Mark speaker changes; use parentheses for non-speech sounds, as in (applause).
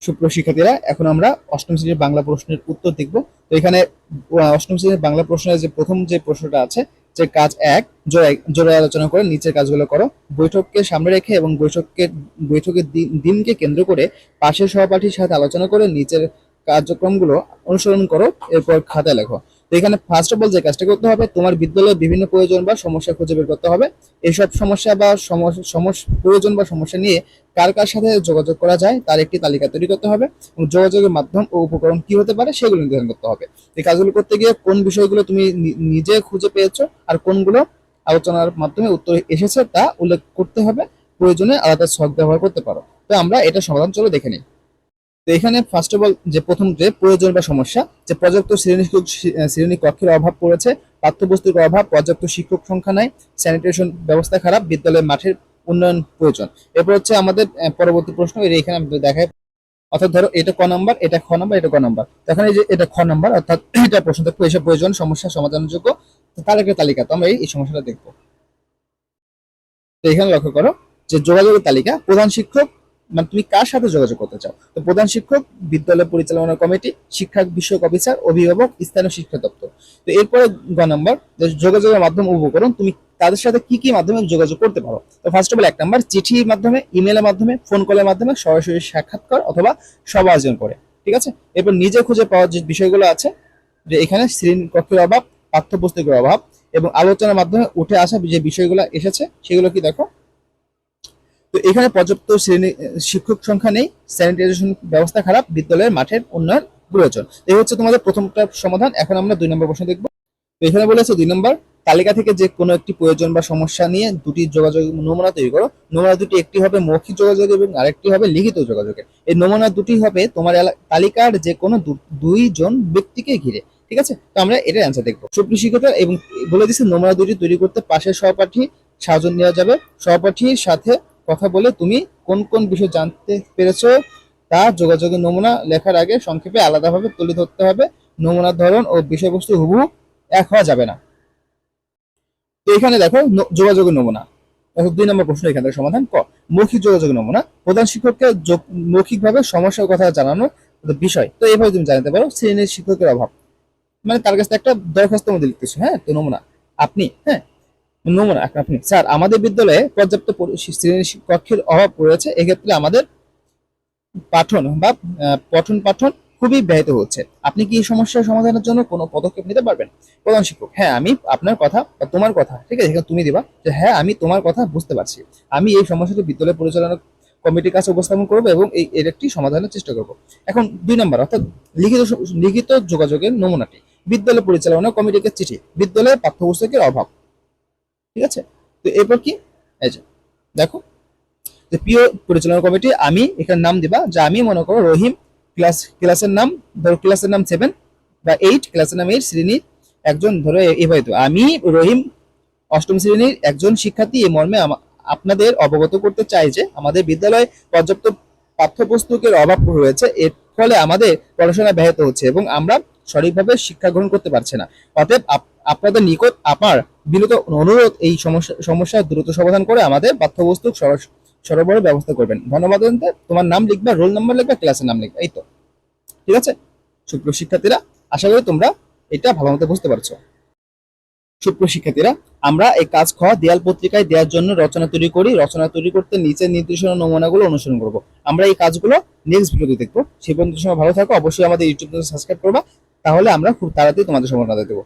Speaker 1: সুপ্রিয় শিক্ষার্থীরা, এখন আমরা অষ্টম শ্রেণির বাংলা প্রশ্নের উত্তর দেখব। তো এখানে অষ্টম শ্রেণির বাংলা প্রশ্নের যে প্রথম যে প্রশ্নটা আছে, যে কাজ এক, জোড়ায় আলোচনা করে নিচের কাজগুলো করো। বৈঠককে সামনে রেখে এবং বৈঠককে, বৈঠকের দিন- দিনকে কেন্দ্র করে পাশের সহপাঠীর সাথে আলোচনা করে নিচের কার্যক্রমগুলো অনুসরণ করো, এরপর খাতা লেখো। তো এখানে ফার্স্ট অফ অল যে কাজটা করতে হবে, তোমার বিদ্যালয়ে বিভিন্ন প্রয়োজন বা সমস্যা খুঁজে বের করতে হবে। এইসব সমস্যা বা সমস্যা সমস- প্রয়োজন বা সমস্যা নিয়ে কার কার সাথে যোগাযোগ করা যায় তার একটি তালিকা তৈরি করতে হবে এবং যোগাযোগের মাধ্যম ও উপকরণ কি হতে পারে সেগুলো নির্ধারণ করতে হবে। এই কাজগুলো করতে গিয়ে কোন বিষয়গুলো তুমি নিজে খুঁজে পেয়েছ আর কোনগুলো আলোচনার মাধ্যমে উত্তর এসেছে তা উল্লেখ করতে হবে। প্রয়োজনে আলাদা ছক ব্যবহার করতে পারো। তো আমরা এটা সমাধান চলো দেখে নিই। তো এখানে ফার্স্ট অফ অল যে প্রথম যে প্রয়োজন বা সমস্যা, যে পর্যাপ্ত শ্রেণি শ্রেণি কক্ষের অভাব পড়েছে পাঠ্যবস্তুর অভাব, পর্যাপ্ত শিক্ষক সংখ্যা নাই স্যানিটেশন ব্যবস্থা খারাপ, বিদ্যালয়ের মাঠের উন্নয়ন প্রয়োজন। এরপর হচ্ছে আমাদের পরবর্তী প্রশ্ন, এটা এখানে আমাদের দেখায় অর্থাৎ ধরো এটা ক নাম্বার, এটা খ নাম্বার, এটা ক নাম্বার। তখন এই যে এটা খ নাম্বার, অর্থাৎ (clears throat) এটা প্রশ্ন থাকবে, এসব প্রয়োজন, সমস্যা সমাধানের যোগ্য তো তার একটা তালিকা, তো আমরা এই সমস্যাটা দেখব। তো এখানে লক্ষ্য করো যে যোগাযোগের তালিকা, প্রধান শিক্ষক মানে তুমি কার সাথে যোগাযোগ করতে চাও? তো প্রধান শিক্ষক, বিদ্যালয় পরিচালনা কমিটি শিক্ষা বিষয়ক অফিসার, অভিভাবক, স্থানীয় শিক্ষা দপ্তর। তো এরপরে গ নম্বর যোগাযোগের মাধ্যম উপকরণ, তুমি তাদের সাথে কি কি মাধ্যমে যোগাযোগ করতে পারো? তো ফার্স্ট অফ অল এক নাম্বার, চিঠির মাধ্যমে ইমেলের মাধ্যমে ফোন কলের মাধ্যমে সরাসরি সাক্ষাৎকার অথবা সভা আয়োজন করে, ঠিক আছে? এরপর নিজে খুঁজে পাওয়ার যে বিষয়গুলো আছে, যে এখানে শ্রেণি কক্ষের অভাব, পাঠ্যপুস্তকের অভাব এবং আলোচনার মাধ্যমে উঠে আসা যে বিষয়গুলো এসেছে, সেগুলো কি দেখো? তো এখানে পর্যাপ্ত শ্রেণি শিক্ষক সংখ্যা নেই স্যানিটাইজেশন ব্যবস্থা খারাপ, বিদ্যালয়ের মাঠের উন্নয়ন প্রয়োজন। এই হচ্ছে তোমাদের প্রথমটা সমাধান, এখন আমরা দুই নম্বর প্রশ্ন দেখব। এখানে বলেছে দুই নম্বর, তালিকা থেকে যে কোনো একটি প্রয়োজন বা সমস্যা নিয়ে দুটি যোগাযোগ নমুনা তৈরি করো। নমুনা দুটি একটি হবে মৌখিক যোগাযোগ এবং আরেকটি হবে লিখিত যোগাযোগের। এই নমুনা দুটি হবে তোমার তালিকার যে কোনো দুইজন ব্যক্তিকে ঘিরে, ঠিক আছে? তো আমরা এটার অ্যান্সার দেখব। সুপ্রিয় শিক্ষকরা এবং বলে দিচ্ছে নমুনা দুটি তৈরি করতে পাশের সহপাঠী সাহায্য নেওয়া যাবে। সহপাঠীর সাথে কথা বলে তুমি কোন কোন বিষয় জানতে পেরেছ তা যোগাযোগের নমুনা লেখার আগে সংক্ষেপে আলাদাভাবে তুলে ধরতে হবে। নমুনার ধরন ও বিষয়বস্তু হুবহু এক হওয়া যাবে না। তো এখানে দেখো যোগাযোগের নমুনা। দুই নম্বর প্রশ্ন এখান থেকে সমাধান ক। মৌখিক যোগাযোগের নমুনা। প্রধান শিক্ষককে মৌখিকভাবে সমস্যার কথা জানানো বিষয়। তো এইভাবে তুমি জানতে পারো শ্রেণির শিক্ষকের অভাব। মানে তার কাছে একটা দরখাস্তের মধ্যে লিখতেছো হ্যাঁ তো নমুনা। আপনি হ্যাঁ নমুনা আপনি। স্যার, আমাদের বিদ্যালয়ে পর্যাপ্ত কক্ষের অভাব রয়েছে, এক্ষেত্রে আমাদের পাঠন বা পঠন পাঠন খুবই ব্যাহত হচ্ছে। আপনি কি এই সমস্যার সমাধানের জন্য কোনো পদক্ষেপ নিতে পারবেন? প্রধান শিক্ষক হ্যাঁ আমি আপনার কথা বা তোমার কথা, ঠিক আছে তুমি দিবা, যে হ্যাঁ আমি তোমার কথা বুঝতে পারছি। আমি এই সমস্যাটি বিদ্যালয় পরিচালনা কমিটির কাছে উপস্থাপন করব এবং এই, এর একটি সমাধানের চেষ্টা করব। এখন দুই নম্বর, অর্থাৎ লিখিত লিখিত যোগাযোগের নমুনাটি। বিদ্যালয় পরিচালনা কমিটিকে চিঠি, বিদ্যালয়ে পাঠ্যপুস্তকের অভাব। ঠিক আছে? তো এরপর কি? এই যে, দেখো, যে প্রিয় পরিচালনা কমিটি, আমি এখানে নাম দিবা, যে আমি মনে করো রহিম, ক্লাস, ক্লাসের নাম, ধরো ক্লাসের নাম সেভেন বা এইট ক্লাসের নাম এইট শ্রেণির একজন ধরো এভাবে তো। আমি, রহিম, অষ্টম শ্রেণির একজন শিক্ষার্থী এই মর্মে আপনাদের অবগত করতে চাই যে, আমাদের বিদ্যালয়ে পর্যাপ্ত পাঠ্যপুস্তকের অভাব রয়েছে, এর ফলে আমাদের পড়াশোনা ব্যাহত হচ্ছে এবং আমরা সঠিকভাবে শিক্ষা গ্রহণ করতে পারছি না। অতএব আপনাদের নিকট আমার বিনত অনুরোধ এই সমস্যা সমস্যা দ্রুত সমাধান করে আমাদের পাঠ্যবস্তু সর- সরবরাহের ব্যবস্থা করবেন। ধন্যবাদ তোমার নাম লিখবা, রোল নাম্বার লিখবা, ক্লাসের নাম লিখবা, এই তো। ঠিক আছে? সুপ্রিয় শিক্ষার্থীরা, আশা করি তোমরা এটা ভালো মতো বুঝতে পারছ। সুপ্রিয় শিক্ষার্থীরা, আমরা এই কাজ খ, দেয়াল পত্রিকায় দেওয়ার জন্য রচনা তৈরি করি। রচনা তৈরি করতে নিচের নির্দেশনা নমুনাগুলো অনুসরণ করব। আমরা এই কাজগুলো নেক্সট ভিডিওতে দেখব। সেই পর্যন্ত সময় ভালো থাকো। অবশ্যই আমাদের ইউটিউব চ্যানেল সাবস্ক্রাইব করবা। তাহলে আমরা খুব তাড়াতাড়ি তোমাদের সমাধান দেবো।